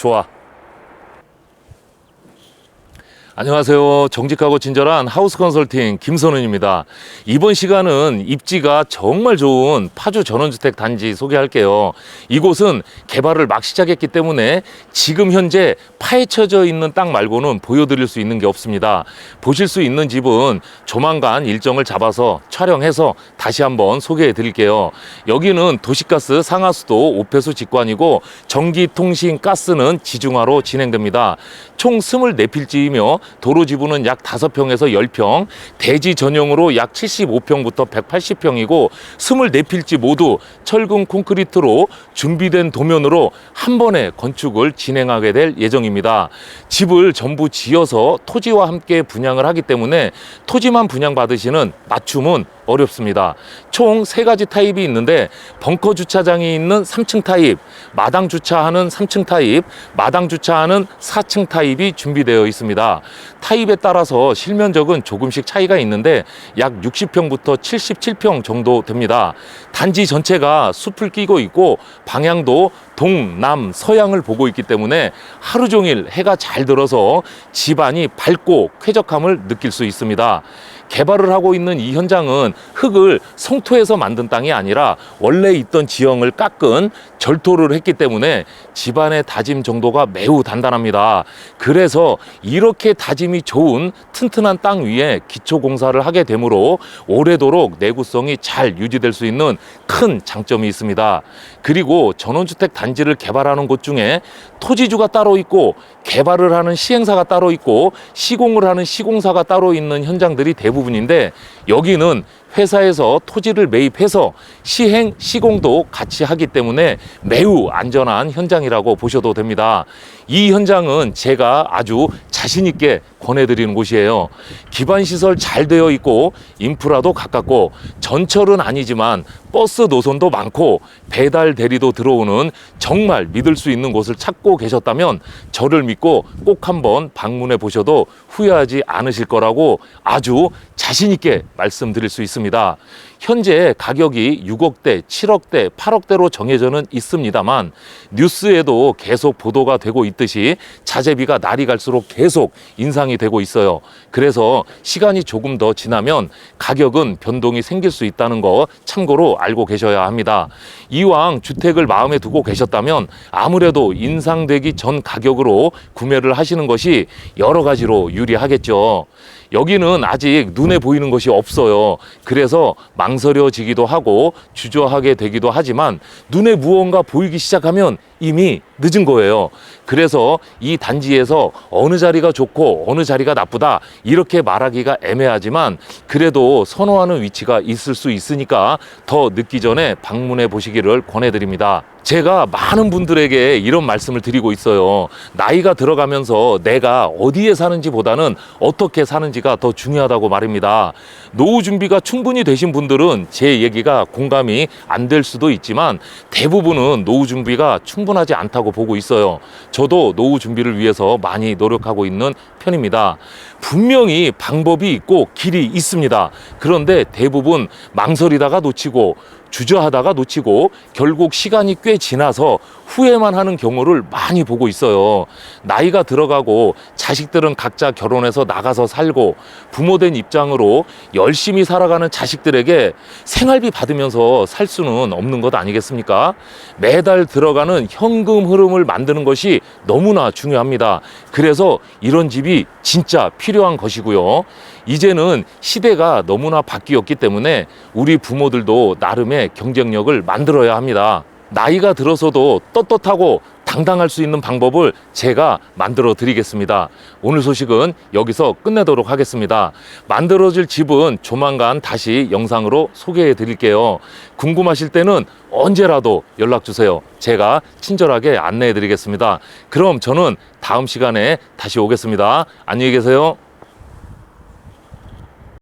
좋아. 안녕하세요. 정직하고 친절한 하우스 컨설팅 김선은입니다. 이번 시간은 입지가 정말 좋은 파주 전원주택 단지 소개할게요. 이곳은 개발을 막 시작했기 때문에 지금 현재 파헤쳐져 있는 땅 말고는 보여드릴 수 있는 게 없습니다. 보실 수 있는 집은 조만간 일정을 잡아서 촬영해서 다시 한번 소개해 드릴게요. 여기는 도시가스 상하수도 오폐수 직관이고 전기, 통신, 가스는 지중화로 진행됩니다. 총 24필지이며 도로 지분은 약 5평에서 10평, 대지 전용으로 약 75평부터 180평이고 24필지 모두 철근 콘크리트로 준비된 도면으로 한 번에 건축을 진행하게 될 예정입니다. 집을 전부 지어서 토지와 함께 분양을 하기 때문에 토지만 분양받으시는 맞춤은 어렵습니다. 총 세 가지 타입이 있는데 벙커 주차장이 있는 3층 타입, 마당 주차하는 3층 타입, 마당 주차하는 4층 타입이 준비되어 있습니다. 타입에 따라서 실면적은 조금씩 차이가 있는데 약 60평부터 77평 정도 됩니다. 단지 전체가 숲을 끼고 있고 방향도 동, 남, 서양을 보고 있기 때문에 하루 종일 해가 잘 들어서 집안이 밝고 쾌적함을 느낄 수 있습니다. 개발을 하고 있는 이 현장은 흙을 성토해서 만든 땅이 아니라 원래 있던 지형을 깎은 절토를 했기 때문에 집안의 다짐 정도가 매우 단단합니다. 그래서 이렇게 다짐이 좋은 튼튼한 땅 위에 기초 공사를 하게 되므로 오래도록 내구성이 잘 유지될 수 있는 큰 장점이 있습니다. 그리고 전원주택 단지를 개발하는 곳 중에 토지주가 따로 있고 개발을 하는 시행사가 따로 있고 시공을 하는 시공사가 따로 있는 현장들이 대부분인데 여기는 회사에서 토지를 매입해서 시행 시공도 같이 하기 때문에 매우 안전한 현장이라고 보셔도 됩니다. 이 현장은 제가 아주 자신 있게 권해드리는 곳이에요. 기반 시설 잘 되어 있고 인프라도 가깝고 전철은 아니지만 버스 노선도 많고 배달 대리도 들어오는 정말 믿을 수 있는 곳을 찾고 계셨다면 저를 믿고 꼭 한번 방문해 보셔도 후회하지 않으실 거라고 아주 자신 있게 말씀드릴 수 있습니다. 현재 가격이 6억대, 7억대, 8억대로 정해져는 있습니다만 뉴스에도 계속 보도가 되고 있듯이 자재비가 날이 갈수록 계속 인상이 되고 있어요. 그래서 시간이 조금 더 지나면 가격은 변동이 생길 수 있다는 거 참고로 알고 계셔야 합니다. 이왕 주택을 마음에 두고 계셨다면 아무래도 인상되기 전 가격으로 구매를 하시는 것이 여러 가지로 유리하겠죠. 여기는 아직 눈에 보이는 것이 없어요. 그래서 망설여지기도 하고 주저하게 되기도 하지만 눈에 무언가 보이기 시작하면 이미 늦은 거예요. 그래서 이 단지에서 어느 자리가 좋고 어느 자리가 나쁘다 이렇게 말하기가 애매하지만 그래도 선호하는 위치가 있을 수 있으니까 더 늦기 전에 방문해 보시기를 권해드립니다. 제가 많은 분들에게 이런 말씀을 드리고 있어요. 나이가 들어가면서 내가 어디에 사는지 보다는 어떻게 사는지가 더 중요하다고 말입니다. 노후 준비가 충분히 되신 분들은 제 얘기가 공감이 안 될 수도 있지만 대부분은 노후 준비가 충분하지 않다고 보고 있어요. 저도 노후 준비를 위해서 많이 노력하고 있는 편입니다. 분명히 방법이 있고 길이 있습니다. 그런데 대부분 망설이다가 놓치고 주저하다가 놓치고 결국 시간이 꽤 지나서 후회만 하는 경우를 많이 보고 있어요. 나이가 들어가고 자식들은 각자 결혼해서 나가서 살고 부모된 입장으로 열심히 살아가는 자식들에게 생활비 받으면서 살 수는 없는 것 아니겠습니까? 매달 들어가는 현금 흐름을 만드는 것이 너무나 중요합니다. 그래서 이런 집이 진짜 필요한 것이고요. 이제는 시대가 너무나 바뀌었기 때문에 우리 부모들도 나름 의 경쟁력을 만들어야 합니다. 나이가 들어서도 떳떳하고 당당할 수 있는 방법을 제가 만들어 드리겠습니다. 오늘 소식은 여기서 끝내도록 하겠습니다. 만들어질 집은 조만간 다시 영상으로 소개해 드릴게요. 궁금하실 때는 언제라도 연락 주세요. 제가 친절하게 안내해 드리겠습니다. 그럼 저는 다음 시간에 다시 오겠습니다. 안녕히 계세요.